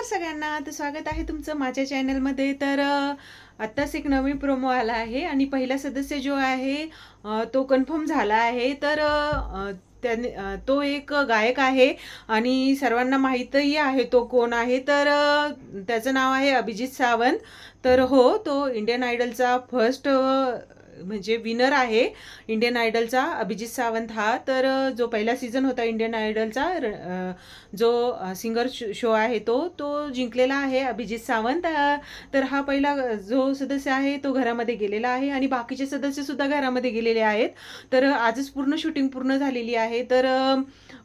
नमस्कार सगळ्यांना. तर स्वागत आहे तुमचं माझ्या चॅनलमध्ये. तर आत्ताच एक नवीन प्रोमो आला आहे आणि पहिला सदस्य जो आहे तो कन्फर्म झाला आहे. तर त्याने तो एक गायक आहे आणि सर्वांना माहीतही आहे तो कोण आहे. तर त्याचं नाव आहे अभिजित सावंत. तर हो तो इंडियन आयडलचा फर्स्ट म्हणजे विनर आहे इंडियन आयडलचा अभिजित सावंत हा. तर जो पहिला सीझन होता इंडियन आयडलचा र- जो सिंगर शो आहे तो तो जिंकलेला आहे अभिजित सावंत. तर हा पहिला जो सदस्य आहे तो घरामध्ये गेलेला आहे आणि बाकीचे सदस्यसुद्धा घरामध्ये गेलेले आहेत. तर आजच पूर्ण शूटिंग पूर्ण झालेली आहे. तर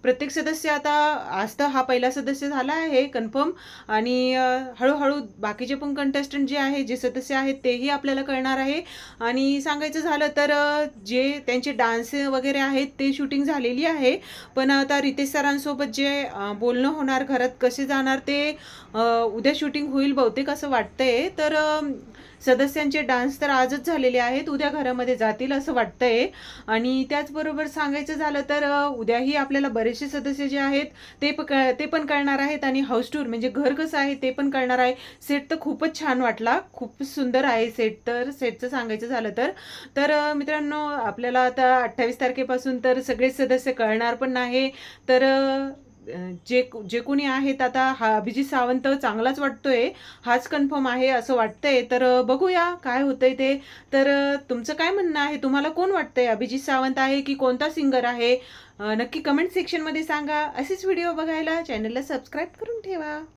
प्रत्येक सदस्य आता आज तर हा पहिला सदस्य झाला आहे कन्फर्म आणि हळूहळू बाकीचे पण कंटेस्टंट जे आहे जे सदस्य आहेत तेही आपल्याला कळणार आहे. आणि सांगायचं झालं तर जे त्यांचे डान्स वगैरे आहेत ते शूटिंग झालेली आहे. पण आता रितेश सरांसोबत जे बोलणं होणार घरात कसे जाणार ते उद्या शूटिंग होईल बहुतेक असं वाटतंय. तर सदस्यांचे डान्स तर आजच झालेले आहेत उद्या घरामध्ये जातील असं वाटतंय. आणि त्याचबरोबर सांगायचं झालं तर उद्याही आपल्याला बरेचसे सदस्य जे आहेत ते प क- ते पण कळणार आहेत. आणि हाऊस टूर म्हणजे घर कसं आहे ते पण कळणार आहे. सेट तर खूपच छान वाटला खूप सुंदर आहे सेट तर. सेटचं सांगायचं झालं तर. तर मित्रांनो आपल्याला आता अठ्ठावीस तारखेपासून तर सगळेच सदस्य कळणार पण नाही तर जे जे कोणी आहेत आता हा अभिजित सावंत चांगलाच वाटतोय हाच कन्फर्म आहे असं वाटतंय. तर बघूया काय होतंय ते. तर तुमचं काय म्हणणं आहे? तुम्हाला कोण वाटतंय? अभिजित सावंत आहे की कोणता सिंगर आहे? नक्की कमेंट सेक्शनमध्ये सांगा. असेच व्हिडिओ बघायला चॅनलला सबस्क्राईब करून ठेवा.